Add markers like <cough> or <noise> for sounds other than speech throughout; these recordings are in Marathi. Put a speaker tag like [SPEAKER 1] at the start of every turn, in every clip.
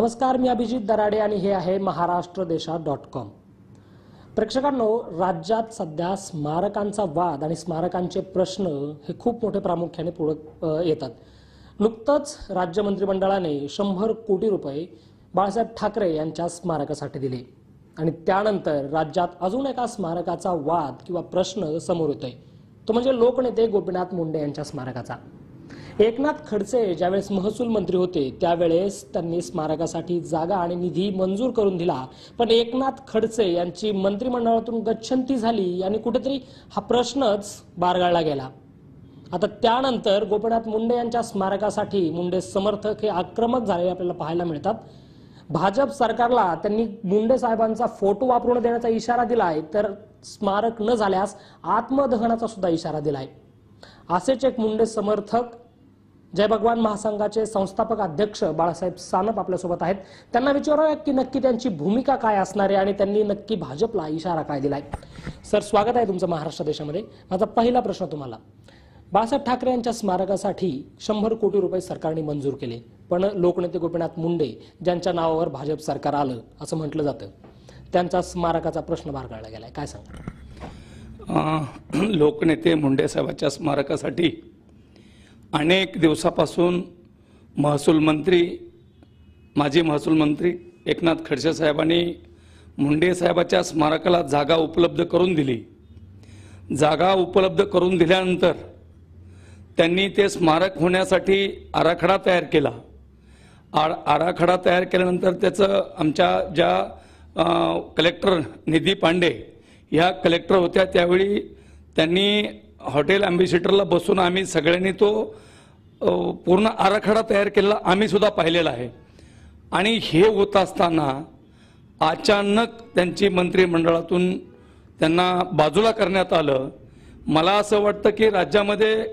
[SPEAKER 1] नमस्कार मी अभिजित दराडे आणि हे आहे महाराष्ट्र देशा डॉट कॉम. प्रेक्षकांनो राज्यात सध्या स्मारकांचा वाद आणि स्मारकांचे प्रश्न हे खूप मोठे प्रामुख्याने पुढे येतात. नुकतंच राज्य मंत्रिमंडळाने शंभर कोटी रुपये बाळासाहेब ठाकरे यांच्या स्मारकासाठी दिले. आणि त्यानंतर राज्यात अजून एका स्मारकाचा वाद किंवा प्रश्न समोर येतोय. तो म्हणजे लोकनेते गोपीनाथ मुंडे यांच्या स्मारकाचा. एकनाथ खडसे ज्यावेळेस महसूल मंत्री होते त्यावेळेस त्यांनी स्मारकासाठी जागा आणि निधी मंजूर करून दिला. पण एकनाथ खडसे यांची मंत्रिमंडळातून गच्छंती झाली आणि कुठेतरी हा प्रश्नच बारगाळला गेला. आता त्यानंतर गोपीनाथ मुंडे यांच्या स्मारकासाठी मुंडे समर्थक हे आक्रमक झालेले आपल्याला पाहायला मिळतात. भाजप सरकारला त्यांनी मुंडे साहेबांचा फोटो वापरून देण्याचा इशारा दिलाय तर स्मारक न झाल्यास आत्मदहनाचा सुद्धा इशारा दिलाय. असेच एक मुंडे समर्थक जय भगवान महासंघाचे संस्थापक अध्यक्ष बाळासाहेब सानप आपल्यासोबत आहेत. त्यांना विचारूया की नक्की त्यांची भूमिका काय असणार आहे आणि त्यांनी नक्की भाजपला इशारा काय दिलाय. सर स्वागत आहे तुमचं महाराष्ट्र देशामध्ये. माझा पहिला प्रश्न तुम्हाला. बाळासाहेब ठाकरे यांच्या स्मारकासाठी शंभर कोटी रुपये सरकारने मंजूर केले पण लोकनेते गोपीनाथ मुंडे ज्यांच्या नावावर भाजप सरकार आलं असं म्हटलं जातं. त्यांचा स्मारकाचा प्रश्न बारगाळला गेलाय. काय सांगा <clears throat>
[SPEAKER 2] लोकनेते मुंडे साहेबांच्या स्मारकासाठी अनेक दिवसापासून महसूल मंत्री माजी महसूल मंत्री एकनाथ खडसे साहेबांनी मुंडे साहेबाच्या स्मारकाला जागा उपलब्ध करून दिली. जागा उपलब्ध करून दिल्यानंतर त्यांनी ते स्मारक होण्यासाठी आराखडा तयार केला. आर आराखडा तयार केल्यानंतर त्याचं आमच्या ज्या कलेक्टर निधी पांडे ह्या कलेक्टर होत्या त्यावेळी त्यांनी हॉटेल अँबेसिडरला बसून आम्ही सगळ्यांनी तो पूर्ण आराखडा तयार केलेला आम्ही सुद्धा पाहिलेला आहे. आणि हे होत असताना अचानक त्यांची मंत्रिमंडळातून त्यांना बाजूला करण्यात आलं. मला असं वाटतं की राज्यामध्ये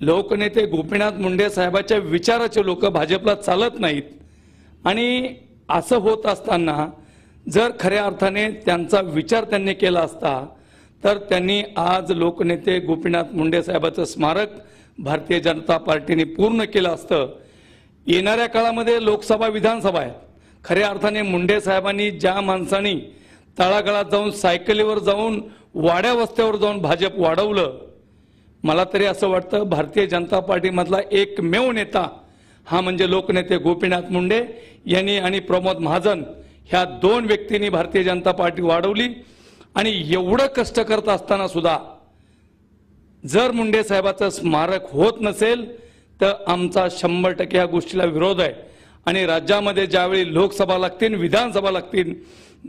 [SPEAKER 2] लोकनेते गोपीनाथ मुंडे साहेबाच्या विचाराचे लोक भाजपला चालत नाहीत. आणि असं होत असताना जर खऱ्या अर्थाने त्यांचा विचार त्यांनी केला असता तर त्यांनी आज लोकनेते गोपीनाथ मुंडे साहेबाचं स्मारक भारतीय जनता पार्टीने पूर्ण केलं असतं. येणाऱ्या काळामध्ये लोकसभा विधानसभा आहेत. खऱ्या अर्थाने मुंडे साहेबांनी ज्या माणसांनी तळागाळात जाऊन सायकलीवर जाऊन वाड्या वस्त्यावर जाऊन भाजप वाढवलं मला तरी असं वाटतं भारतीय जनता पार्टीमधला एकमेव नेता हा म्हणजे लोकनेते गोपीनाथ मुंडे यांनी आणि प्रमोद महाजन ह्या दोन व्यक्तींनी भारतीय जनता पार्टी वाढवली. आणि एवढं कष्ट करत असताना सुद्धा जर मुंडे साहेबाचं स्मारक होत नसेल तर आमचा शंभर टक्के या गोष्टीला विरोध आहे. आणि राज्यामध्ये ज्यावेळी लोकसभा लागतील विधानसभा लागतील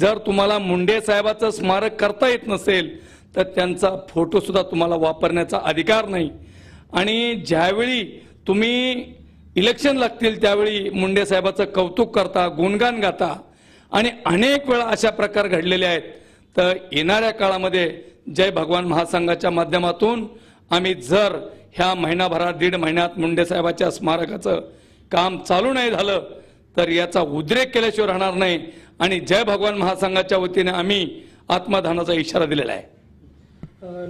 [SPEAKER 2] जर तुम्हाला मुंडे साहेबाचं स्मारक करता येत नसेल तर त्यांचा फोटो सुद्धा तुम्हाला वापरण्याचा अधिकार नाही. आणि ज्यावेळी तुम्ही इलेक्शन लागतील त्यावेळी मुंडे साहेबाचं कौतुक करता गुणगान गाता. आणि अनेक वेळा अशा प्रकार घडलेले आहेत. तर येणाऱ्या काळामध्ये जय भगवान महासंघाच्या माध्यमातून आम्ही जर ह्या महिनाभरात दीड महिन्यात मुंडे साहेबाच्या स्मारकाचं काम चालू नाही झालं तर याचा उद्रेक केल्याशिवाय राहणार नाही आणि जय भगवान महासंघाच्या वतीने आम्ही आत्मदानाचा इशारा दिलेला आहे.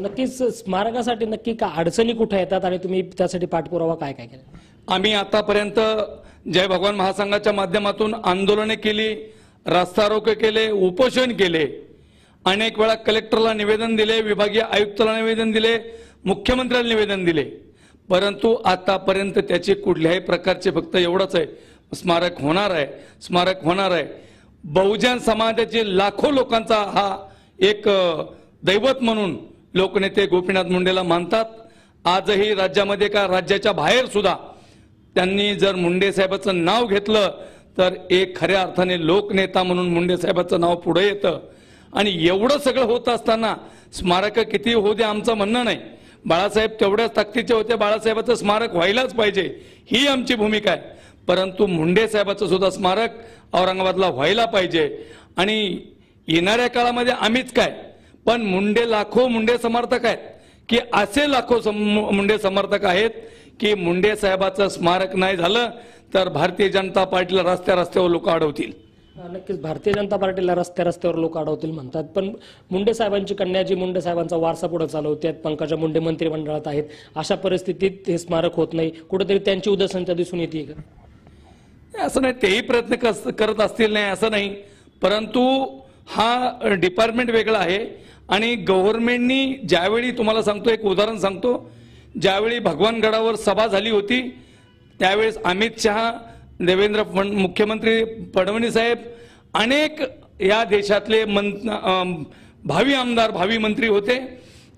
[SPEAKER 1] नक्कीच स्मारकासाठी नक्की का अडचणी कुठे येतात आणि तुम्ही त्यासाठी पाठपुरावा काय काय केला?
[SPEAKER 2] आम्ही आतापर्यंत जय भगवान महासंघाच्या माध्यमातून आंदोलने केली रास्ता रोके केले उपोषण केले. अनेक वेळा कलेक्टरला निवेदन दिले विभागीय आयुक्ताला निवेदन दिले मुख्यमंत्र्याला निवेदन दिले. परंतु आतापर्यंत त्याचे कुठल्याही प्रकारचे फक्त एवढंच आहे. स्मारक होणार आहे स्मारक होणार आहे. बहुजन समाजाचे लाखो लोकांचा हा एक दैवत म्हणून लोकनेते गोपीनाथ मुंडेला मानतात. आजही राज्यामध्ये का राज्याच्या बाहेर सुद्धा त्यांनी जर मुंडे साहेबाचं नाव घेतलं तर एक खऱ्या अर्थाने लोकनेता म्हणून मुंडे साहेबाचं नाव पुढे येतं. आणि एवढं सगळं होत असताना स्मारक किती होऊ दे आमचं म्हणणं नाही. बाळासाहेब तेवढ्याच ताकदीचे होते बाळासाहेबाचं स्मारक व्हायलाच पाहिजे ही आमची भूमिका आहे. परंतु मुंडे साहेबाचं सुद्धा स्मारक औरंगाबादला व्हायला पाहिजे. आणि येणाऱ्या काळामध्ये आम्हीच काय पण मुंडे लाखो मुंडे समर्थक आहेत. की असे लाखो सम- मुंडे समर्थक आहेत की मुंडे साहेबाचं स्मारक नाही झालं तर भारतीय जनता पार्टीला रस्त्या रस्त्यावर लोक अडवतील.
[SPEAKER 1] नक्कीच. भारतीय जनता पार्टीला रस्त्या रस्त्यावर लोक अडवतील म्हणतात. पण मुंडे साहेबांची कन्या जी मुंडे साहेबांचा वारसा पुढे चालवते पंकजा मुंडे मंत्रिमंडळात आहेत अशा परिस्थितीत हे स्मारक होत नाही. कुठेतरी त्यांची उदासनता दिसून येते का?
[SPEAKER 2] असं नाही. तेही प्रयत्न कस- करत असतील नाही असं नाही. परंतु हा डिपार्टमेंट वेगळा आहे. आणि गव्हर्नमेंटनी ज्यावेळी तुम्हाला सांगतो एक उदाहरण सांगतो. ज्यावेळी भगवानगडावर सभा झाली होती त्यावेळेस अमित शहा देवेंद्र फड मुख्यमंत्री फडणवीस साहेब अनेक या देशातले मं भावी आमदार भावी मंत्री होते.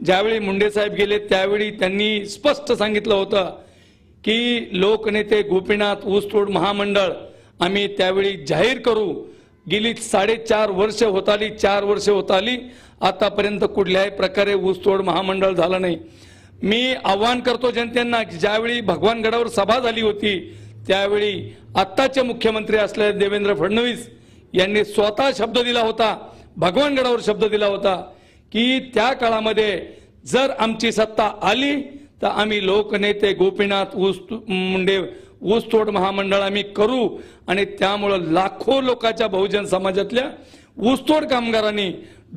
[SPEAKER 2] ज्यावेळी मुंडे साहेब गेले त्यावेळी त्यांनी स्पष्ट सांगितलं होतं की लोकनेते गोपीनाथ ऊसतोड महामंडळ आम्ही त्यावेळी जाहीर करू. गेली साडेचार वर्ष होत आली चार वर्ष होत आली आतापर्यंत कुठल्याही प्रकारे ऊसतोड महामंडळ झालं नाही. मी आव्हान करतो जनतेना ज्यावेळी भगवानगडावर सभा झाली होती त्यावेळी आत्ताचे मुख्यमंत्री असलेले देवेंद्र फडणवीस यांनी स्वतः शब्द दिला होता भगवानगडावर शब्द दिला होता की त्या काळामध्ये जर आमची सत्ता आली तर आम्ही लोकनेते गोपीनाथ ऊस मुंडे ऊसतोड महामंडळ आम्ही करू. आणि त्यामुळं लाखो लोकांच्या बहुजन समाजातल्या ऊसतोड कामगारांनी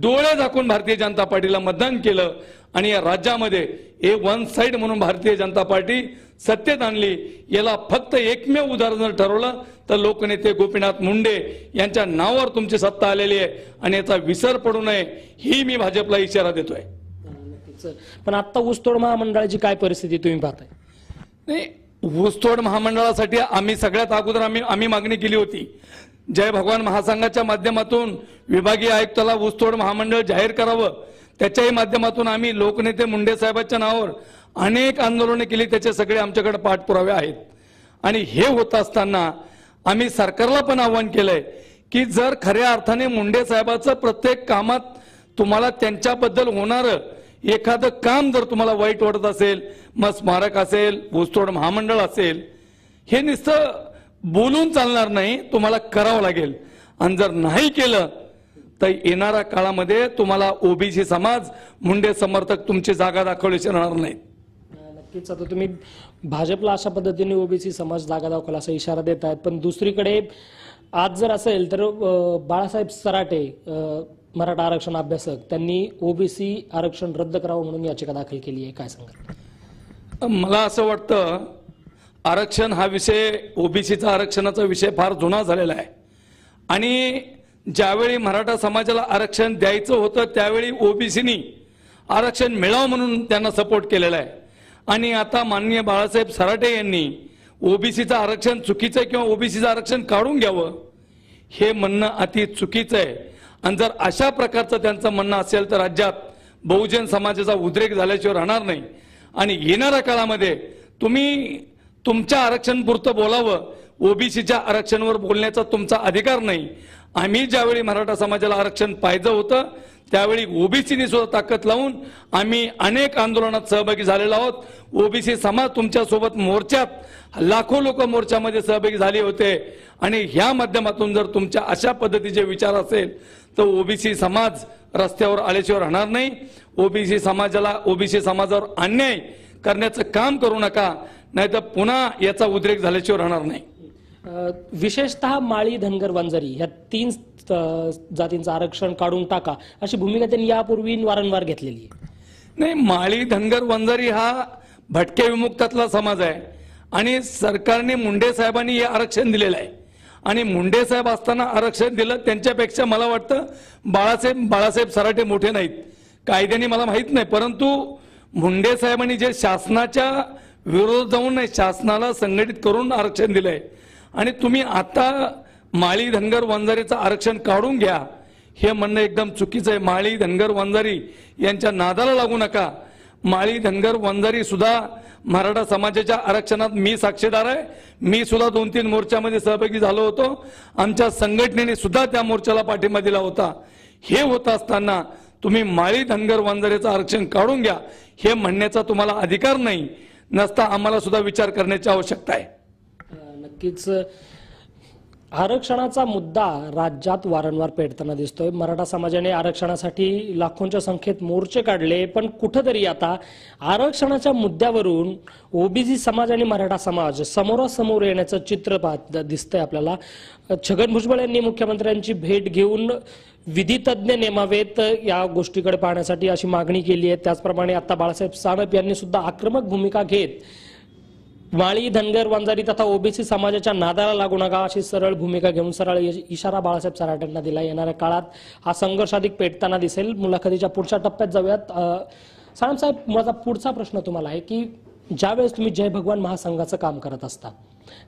[SPEAKER 2] डोळे झाकून भारतीय जनता पार्टीला मतदान केलं. आणि या राज्यामध्ये हे वन साइड म्हणून भारतीय जनता पार्टी सत्तेत आणली. याला फक्त एकमेव उदाहरण जर ठरवलं तर लोकनेते गोपीनाथ मुंडे यांच्या नावावर तुमची सत्ता आलेली आहे आणि याचा विसर पडू नये ही मी भाजपला इशारा देतोय.
[SPEAKER 1] पण आता ऊसतोड महामंडळाची काय परिस्थिती तुम्ही पाहताय?
[SPEAKER 2] नाही ऊसतोड महामंडळासाठी आम्ही सगळ्यात अगोदर आम्ही आम्ही मागणी केली होती. जय भगवान महासंघाच्या माध्यमातून विभागीय आयुक्ताला ऊसतोड महामंडळ जाहीर करावं. त्याच्याही माध्यमातून आम्ही लोकनेते मुंडे साहेबांच्या नावावर अनेक आंदोलने केली त्याचे सगळे आमच्याकडे पाठपुरावे आहेत. आणि हे होत असताना आम्ही सरकारला पण आव्हान केलंय की जर खऱ्या अर्थाने मुंडे साहेबाचं प्रत्येक कामात तुम्हाला त्यांच्याबद्दल होणारं एखादं काम जर तुम्हाला वाईट वाटत असेल मग स्मारक असेल ऊसतोड महामंडळ असेल हे नुसतं बोलून चालणार नाही तुम्हाला करावं लागेल. आणि जर नाही केलं तर येणाऱ्या काळामध्ये तुम्हाला ओबीसी समाज मुंडे समर्थक तुमची जागा दाखवल्याची राहणार नाहीत.
[SPEAKER 1] नक्कीच. आता तुम्ही भाजपला अशा पद्धतीने ओबीसी समाज जागा दाखवला असा इशारा देत आहेत पण दुसरीकडे आज जर असेल तर बाळासाहेब सराटे मराठा आरक्षण अभ्यासक त्यांनी ओबीसी आरक्षण रद्द करावं म्हणून याचिका दाखल केली आहे. काय सांगाल?
[SPEAKER 2] मला असं वाटतं आरक्षण हा विषय ओबीसीचा आरक्षणाचा विषय फार जुना झालेला आहे. आणि ज्यावेळी मराठा समाजाला आरक्षण द्यायचं होतं त्यावेळी ओबीसीनी आरक्षण मिळावं म्हणून त्यांना सपोर्ट केलेला आहे. आणि आता माननीय बाळासाहेब सराटे यांनी ओबीसीचं आरक्षण चुकीचं आहे किंवा ओबीसीचं आरक्षण काढून घ्यावं हे म्हणणं अति चुकीचं आहे. आणि जर अशा प्रकारचं त्यांचं म्हणणं असेल तर राज्यात बहुजन समाजाचा उद्रेक झाल्याशिवाय राहणार नाही. आणि येणाऱ्या काळामध्ये तुम्ही तुमच्या आरक्षण पुरतं बोलावं ओबीसीच्या आरक्षणावर बोलण्याचा तुमचा अधिकार नाही. आम्ही ज्यावेळी मराठा समाजाला आरक्षण पाहिजे होतं त्यावेळी ओबीसीनी सुद्धा ताकद लावून आम्ही अनेक आंदोलनात सहभागी झालेलो आहोत. ओबीसी समाज तुमच्यासोबत मोर्चात लाखो लोक मोर्चामध्ये सहभागी झाले होते. आणि ह्या माध्यमातून जर तुमच्या अशा पद्धतीचे विचार असेल तर ओबीसी समाज रस्त्यावर आल्याशिवाय राहणार नाही. ओबीसी समाजाला ओबीसी समाजावर अन्याय करण्याचं काम करू नका नाहीतर पुन्हा याचा उद्रेक झाल्याशिवाय राहणार नाही.
[SPEAKER 1] विशेषतः माळी धनगर वंजारी ह्या तीन जातींचं आरक्षण काढून टाका अशी भूमिका त्यांनी यापूर्वी वारंवार घेतलेली आहे.
[SPEAKER 2] नाही माळी धनगर वंजारी हा भटके विमुक्तातला समाज आहे आणि सरकारने मुंडे साहेबांनी हे आरक्षण दिलेलं आहे. आणि मुंडे साहेब असताना आरक्षण दिलं त्यांच्यापेक्षा मला वाटतं बाळासाहेब बाळासाहेब सराटे मोठे नाहीत. कायद्याने मला माहीत नाही परंतु मुंडे साहेबांनी जे शासनाच्या विरोधात जाऊन नाही शासनाला संघटित करून आरक्षण दिलं आहे आणि तुम्ही आता माळी धनगर वंजारीचं आरक्षण काढून घ्या. हे म्हणणं एकदम चुकीचं आहे. माळी धनगर वंजारी यांच्या नादाला लागू नका. माळी धनगर वंजारी सुद्धा मराठा समाजाच्या आरक्षणात मी साक्षीदार आहे. मी सुद्धा दोन तीन मोर्चामध्ये सहभागी झालो होतो. आमच्या संघटनेने सुद्धा त्या मोर्चाला पाठिंबा दिला होता. हे होत असताना तुम्ही माळी धनगर वंजारीचं आरक्षण काढून घ्या. हे म्हणण्याचा तुम्हाला अधिकार नाही. नसता आम्हाला सुद्धा विचार करण्याची आवश्यकता आहे.
[SPEAKER 1] नक्कीच आरक्षणाचा मुद्दा राज्यात वारंवार पेटताना दिसतोय. मराठा समाजाने आरक्षणासाठी लाखोंच्या संख्येत मोर्चे काढले पण कुठंतरी आता आरक्षणाच्या मुद्द्यावरून ओबीसी समाज आणि मराठा समाज समोरासमोर येण्याचं चित्र पाहत दिसतंय आपल्याला. छगन भुजबळ यांनी मुख्यमंत्र्यांची भेट घेऊन विधितज्ञ नेमावेत या गोष्टीकडे पाहण्यासाठी अशी मागणी केली आहे. त्याचप्रमाणे आता बाळासाहेब सानप यांनी सुद्धा आक्रमक भूमिका घेत माळी धनगर वंजारी तथा ओबीसी समाजाच्या नादाला लागू नका अशी सरळ भूमिका घेऊन सरळ इश- इशारा बाळासाहेब सराटेंना दिला. येणाऱ्या काळात हा संघर्ष अधिक पेटताना दिसेल. मुलाखतीच्या पुढच्या टप्प्यात जाऊयात. अ, माझा पुढचा प्रश्न तुम्हाला आहे की ज्यावेळेस तुम्ही जय भगवान महासंघाचं काम करत असता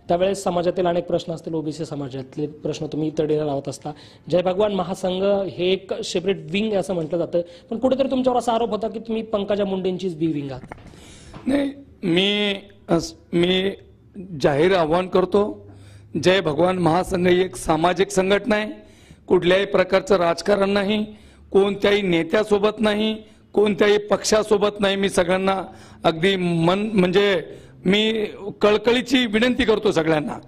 [SPEAKER 1] त्यावेळेस समाजातील अनेक प्रश्न असतील ओबीसी समाजातले प्रश्न तुम्ही तडीला लावत असता. जय भगवान महासंघ हे एक सेपरेट विंग असं म्हटलं जातं. पण कुठेतरी तुमच्यावर असा आरोप होता की तुम्ही पंकजा मुंडेंचीच बी विंग आहात.
[SPEAKER 2] नाही मी मी जाहीर आव्हान करतो जय भगवान महासंघ ही एक सामाजिक संघटना आहे. कुठल्याही प्रकारचं राजकारण नाही कोणत्याही नेत्यासोबत नाही कोणत्याही पक्षासोबत नाही. मी सगळ्यांना अगदी मन म्हणजे मी कळकळीची विनंती करतो सगळ्यांना.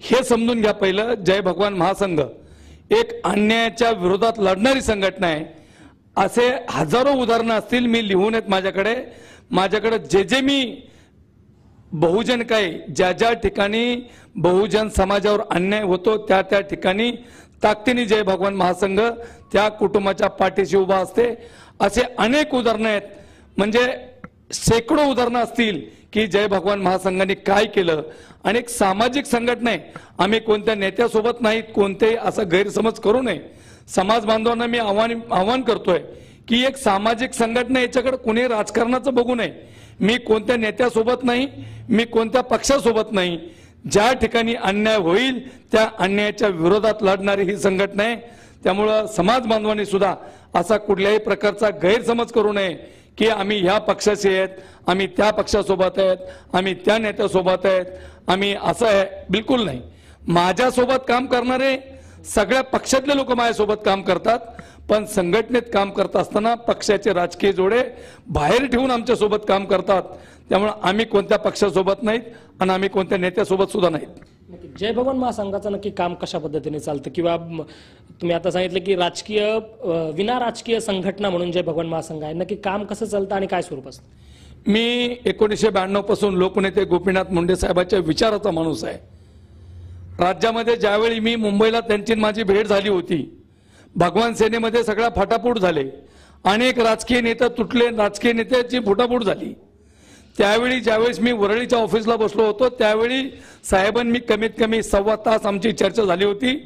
[SPEAKER 2] हे समजून घ्या पहिलं जय भगवान महासंघ. एक अन्यायाच्या विरोधात लढणारी संघटना आहे. असे हजारो उदाहरणं असतील मी लिहून आहेत माझ्याकडे. माझ्याकडे जे जे मी बहुजन काय? ज्या ज्या ठिकाणी बहुजन समाजावर अन्याय होतो त्या त्या ठिकाणी ताकदीने जय भगवान महासंघ त्या कुटुंबाच्या पाठीशी उभा असते. असे अनेक उदाहरणं आहेत. म्हणजे शेकडो उदाहरणं असतील की जय भगवान महासंघाने काय केलं. आणि एक सामाजिक संघटना आहे आम्ही कोणत्या नेत्यासोबत नाहीत कोणतेही असा गैरसमज करू नये. समाज बांधवांना मी आव्हान आव्हान करतोय. की एक सामाजिक संघटना याच्याकडे कुणी राजकारणाचं बघू नये. मी कोणत्या नेत्यासोबत नाही मी कोणत्या पक्षासोबत नाही. ज्या ठिकाणी अन्याय होईल त्या अन्यायाच्या विरोधात लढणारी ही संघटना आहे. त्यामुळं समाज बांधवांनी सुद्धा असा कुठल्याही प्रकारचा गैरसमज करू नये की आम्ही ह्या पक्षाशी आहेत आम्ही त्या पक्षासोबत आहेत आम्ही त्या नेत्यासोबत आहेत. आम्ही असं आहे बिलकुल नाही. माझ्यासोबत काम करणारे सगळ्या पक्षातले लोक माझ्यासोबत काम करतात. पण संघटनेत काम करत असताना पक्षाचे राजकीय जोडे बाहेर ठेवून आमच्यासोबत काम करतात. त्यामुळे आम्ही कोणत्या पक्षासोबत नाहीत आणि आम्ही कोणत्या नेत्यासोबत सुद्धा नाहीत.
[SPEAKER 1] जय भगवान महासंघाचं नक्की काम कशा पद्धतीने चालतं? किंवा तुम्ही आता सांगितलं की राजकीय विना राजकीय संघटना म्हणून जय भगवान महासंघ आहे. नक्की काम कसं चालतं आणि काय स्वरूप असतं?
[SPEAKER 2] मी एकोणीसशे ब्याण्णवपासून लोकनेते गोपीनाथ मुंडे साहेबांच्या विचाराचा माणूस आहे. राज्यामध्ये ज्यावेळी मी मुंबईला त्यांची माझी भेट झाली होती भगवान सेनेमध्ये सगळा फटाफूट झाले. अनेक राजकीय नेते तुटले राजकीय नेत्याची फुटाफूट झाली. त्यावेळी ज्यावेळेस मी वरळीच्या ऑफिसला बसलो होतो त्यावेळी साहेबांनी कमीत कमी सव्वा तास आमची चर्चा झाली होती.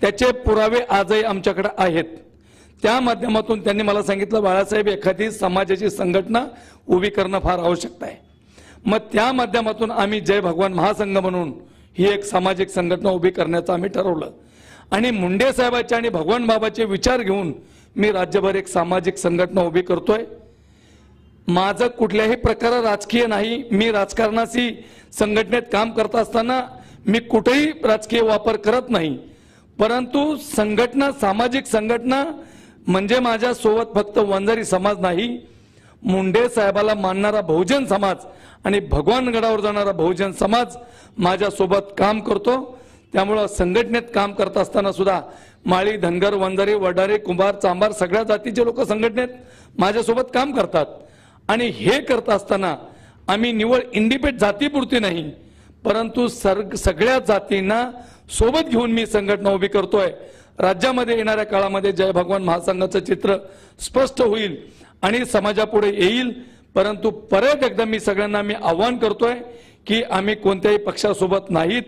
[SPEAKER 2] त्याचे पुरावे आजही आमच्याकडे आहेत. त्या माध्यमातून त्यांनी मला सांगितलं बाळासाहेब एखादी समाजाची संघटना उभी करणं फार आवश्यक आहे. मग त्या माध्यमातून आम्ही जय भगवान महासंघ म्हणून ही एक सामाजिक संघटना उभी करण्याचं आम्ही ठरवलं. आणि मुंडे साहेबाचे आणि भगवान बाबाचे विचार घेऊन मी राज्यभर एक सामाजिक संघटना उभी करतोय. माझं कुठल्याही प्रकार राजकीय नाही. मी राजकारणाशी संघटनेत काम करत असताना मी कुठेही राजकीय वापर करत नाही. परंतु संघटना सामाजिक संघटना म्हणजे माझ्या सोबत फक्त वंजारी समाज नाही. मुंडे साहेबाला मानणारा बहुजन समाज आणि भगवानगडावर जाणारा बहुजन समाज माझ्यासोबत काम करतो. त्यामुळं संघटनेत काम करत असताना सुद्धा माळी धनगर वंजारी वडारी कुंभार चांभार सगळ्या जातीचे लोक संघटनेत माझ्यासोबत काम करतात. आणि हे करत असताना आम्ही निवळ इंडिपेंड जातीपुरती नाही परंतु सर्ग सगळ्या जातींना सोबत घेऊन मी संघटना उभी करतोय. राज्यामध्ये येणाऱ्या काळामध्ये जय भगवान महासंघाचं चित्र स्पष्ट होईल आणि समाजापुढे येईल परंतु परत एकदा मी सगळ्यांना मी आव्हान करतोय की आम्ही कोणत्याही पक्षासोबत नाहीत.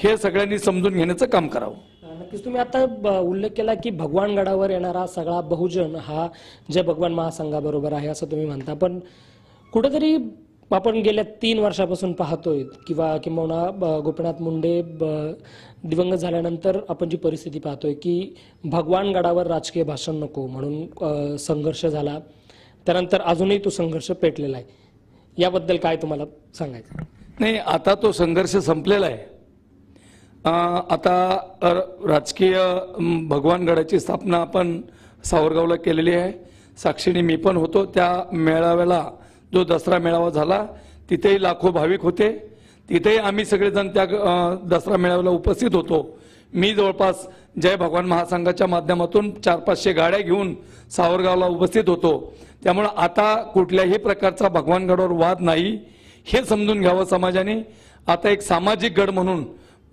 [SPEAKER 2] हे सगळ्यांनी समजून घेण्याचं काम करावं.
[SPEAKER 1] नक्कीच. तुम्ही आता उल्लेख केला की भगवान गडावर येणारा सगळा बहुजन हा जय भगवान महासंघाबरोबर आहे असं तुम्ही म्हणता. पण कुठेतरी आपण गेल्या तीन वर्षापासून पाहतोय किंवा किंवा ब- गोपीनाथ मुंडे दिवंगत झाल्यानंतर आपण जी परिस्थिती पाहतोय की भगवान गडावर राजकीय भाषण नको म्हणून संघर्ष झाला. त्यानंतर अजूनही तो संघर्ष पेटलेला आहे. याबद्दल काय तुम्हाला सांगायचं?
[SPEAKER 2] नाही आता तो संघर्ष संपलेला आहे. आता राजकीय भगवानगडाची भगवान गडाची स्थापना आपण सावरगावला केलेली आहे. साक्षीने मी पण होतो. त्या मेळाव्याला जो दसरा मेळावा झाला तिथेही लाखो भाविक होते. तिथेही आम्ही सगळेजण त्या दसरा मेळाव्याला उपस्थित होतो. मी जवळपास जय भगवान महासंघाच्या माध्यमातून चार पाचशे गाड्या घेऊन सावरगावला उपस्थित होतो. त्यामुळं आता कुठल्याही प्रकारचा भगवानगडावर वाद नाही हे समजून घ्यावं समाजाने. आता एक सामाजिक गड म्हणून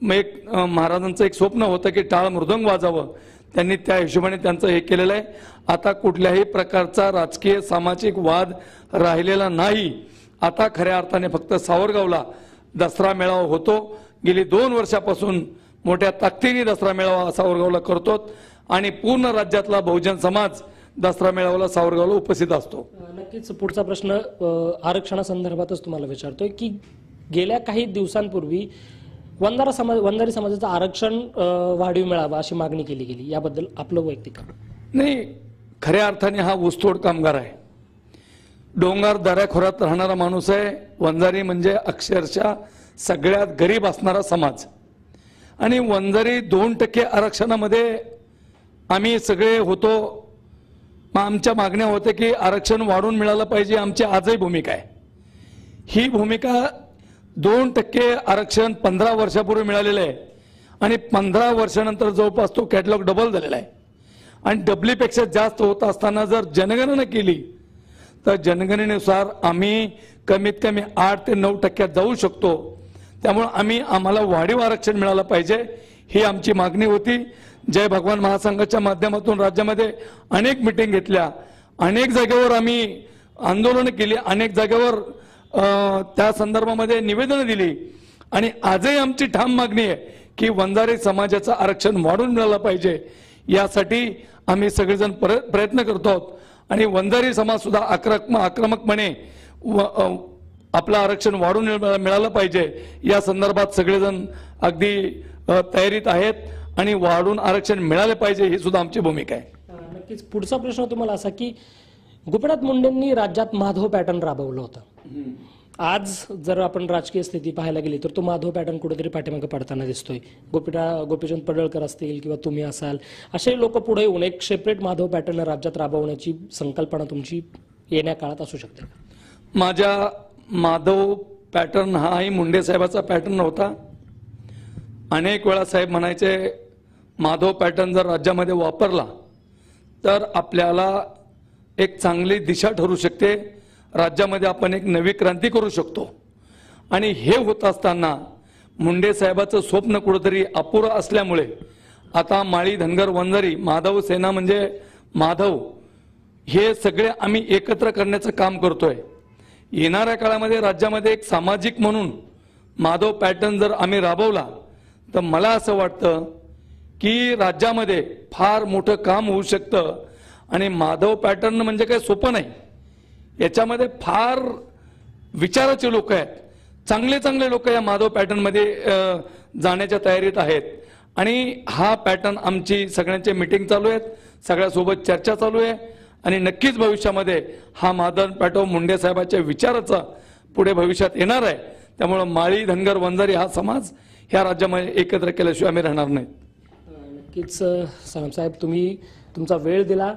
[SPEAKER 2] मग एक महाराजांचं एक स्वप्न होतं की टाळ मृदंग वाजावं. त्यांनी त्या हिशोबाने त्यांचं हे केलेलं आहे. आता कुठल्याही प्रकारचा राजकीय सामाजिक वाद राहिलेला नाही. आता खऱ्या अर्थाने फक्त सावरगावला दसरा मेळावा होतो. गेली दोन वर्षापासून मोठ्या ताकदीने दसरा मेळावा सावरगावला करतो आणि पूर्ण राज्यातला बहुजन समाज दसरा मेळाव्याला सावरगावला उपस्थित असतो.
[SPEAKER 1] नक्कीच पुढचा प्रश्न आरक्षणासंदर्भातच तुम्हाला विचारतोय की गेल्या काही दिवसांपूर्वी वंजारा समाज वंधारी समाजाचं आरक्षण वाढीव मिळावं अशी मागणी केली गेली. याबद्दल आपलं वैयक्तिक
[SPEAKER 2] नाही खऱ्या अर्थाने हा ऊसतोड कामगार आहे. डोंगर दऱ्याखोऱ्यात राहणारा माणूस आहे. वंजारी म्हणजे अक्षरशः सगळ्यात गरीब असणारा समाज. आणि वंजारी दोन टक्के आरक्षणामध्ये आम्ही सगळे होतो. मग आमच्या मागण्या होत्या की आरक्षण वाढून मिळालं पाहिजे. आमची आजही भूमिका आहे. ही भूमिका दोन टक्के आरक्षण पंधरा वर्षापूर्वी मिळालेलं आहे. आणि पंधरा वर्षानंतर जवळपास तो कॅटलॉग डबल झालेला आहे. आणि डबलीपेक्षा जास्त होत असताना जर जनगणना केली तर जनगणनेनुसार आम्ही कमीत कमी आठ ते नऊ टक्क्यात जाऊ शकतो. त्यामुळे आम्ही आम्हाला वाढीव आरक्षण मिळालं पाहिजे ही आमची मागणी होती. जय भगवान महासंघाच्या माध्यमातून राज्यामध्ये अनेक मिटिंग घेतल्या. अनेक जागेवर आम्ही आंदोलनं केली अनेक जागेवर त्या संदर्भामध्ये निवेदनं दिली. आणि आजही आमची ठाम मागणी आहे की वंजारी समाजाचं आरक्षण वाढून मिळालं पाहिजे. यासाठी आम्ही सगळेजण पर- प्रयत्न करतो आहोत. आणि वंजारी समाज सुद्धा आक्रमक आक्रमकपणे आपलं आरक्षण वाढून मिळालं पाहिजे. या संदर्भात सगळेजण अगदी तयारीत आहेत आणि वाढून आरक्षण मिळाले पाहिजे ही सुद्धा आमची भूमिका आहे.
[SPEAKER 1] नक्कीच. पुढचा प्रश्न तुम्हाला असा की गोपीनाथ मुंडेंनी राज्यात माधव पॅटर्न राबवलं होतं. आज जर आपण राजकीय स्थिती पाहायला गेली तर तो माधव पॅटर्न कुठेतरी पाठीमागे पडताना दिसतोय. गोपीना गोपीचंद पडळकर असतील किंवा तुम्ही असाल असे लोक पुढे येऊन एक सेपरेट माधव पॅटर्न राज्यात राबवण्याची संकल्पना तुमची येण्या काळात असू शकते
[SPEAKER 2] माझ्या माधव पॅटर्न हाही मुंडे साहेबाचा पॅटर्न होता. अनेक वेळा साहेब म्हणायचे माधव पॅटर्न जर राज्यामध्ये वापरला तर आपल्याला एक चांगली दिशा ठरू शकते. राज्यामध्ये आपण एक नवी क्रांती करू शकतो. आणि हे होत असताना मुंडे साहेबाचं स्वप्न कुठंतरी अपुरं असल्यामुळे आता माळी धनगर वंजारी माधव सेना म्हणजे माधव हे सगळे आम्ही एकत्र करण्याचं काम करतोय. येणाऱ्या काळामध्ये राज्यामध्ये एक सामाजिक म्हणून माधव पॅटर्न जर आम्ही राबवला तर मला असं वाटतं की राज्यामध्ये फार मोठं काम होऊ शकतं. आणि माधव पॅटर्न म्हणजे काय सोपं नाही. याच्यामध्ये फार विचाराचे लोक आहेत. चांगले चांगले लोक या माधव पॅटर्नमध्ये जाण्याच्या तयारीत आहेत. आणि हा पॅटर्न आमची सगळ्यांचे मिटिंग चालू आहेत. सगळ्यासोबत चर्चा चालू आहे. आणि नक्कीच भविष्यामध्ये हा माधव पॅटो मुंडे साहेबाच्या विचाराचा पुढे भविष्यात येणार आहे. त्यामुळं माळी धनगर वंजारी हा समाज ह्या राज्यामध्ये एकत्र केल्याशिवाय आम्ही राहणार नाही
[SPEAKER 1] नक्कीच साहेब तुम्ही तुमचा वेळ दिला.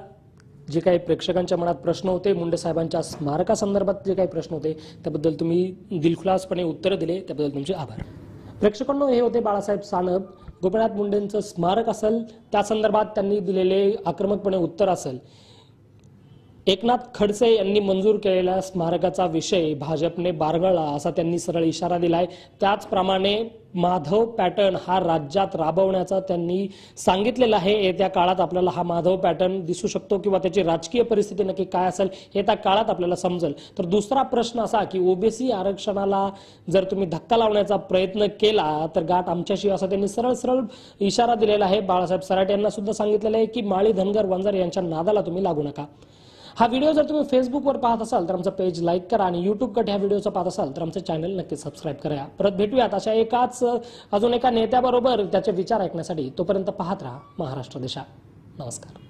[SPEAKER 1] जे काही प्रेक्षकांच्या मनात प्रश्न होते मुंडे साहेबांच्या स्मारकासंदर्भात जे काही प्रश्न होते त्याबद्दल तुम्ही दिलखुलासपणे उत्तर दिले त्याबद्दल तुमचे आभार. प्रेक्षकांनो हे होते बाळासाहेब सानप. गोपीनाथ मुंडेंचं स्मारक असेल त्या संदर्भात त्यांनी दिलेले आक्रमकपणे उत्तर असेल. एकनाथ खडसे यांनी मंजूर केलेल्या स्मारकाचा विषय भाजपने बारगळला असा त्यांनी सरळ इशारा दिलाय. त्याचप्रमाणे माधव पॅटर्न हा राज्यात राबवण्याचा त्यांनी सांगितलेला आहे. येत्या काळात आपल्याला हा माधव पॅटर्न दिसू शकतो किंवा त्याची राजकीय परिस्थिती नक्की काय असेल हे त्या काळात आपल्याला समजेल. तर दुसरा प्रश्न असा की ओबीसी आरक्षणाला जर तुम्ही धक्का लावण्याचा प्रयत्न केला तर गाठ आमच्याशी असा त्यांनी सरळ सरळ इशारा दिलेला आहे. बाळासाहेब सराट यांना सुद्धा सांगितलेलं आहे की माळी धनगर वंजार यांच्या नादाला तुम्ही लागू नका. हा व्हिडिओ जर तुम्ही फेसबुकवर पाहत असाल तर आमचं पेज लाईक करा आणि युट्यूब कट ह्या व्हिडिओचा पाहत असाल तर आमचं चॅनल नक्की सबस्क्राईब करा. परत भेटूयात अशा एकाच अजून एका नेत्याबरोबर त्याचे विचार ऐकण्यासाठी तोपर्यंत पाहत राहा महाराष्ट्र देशा. नमस्कार.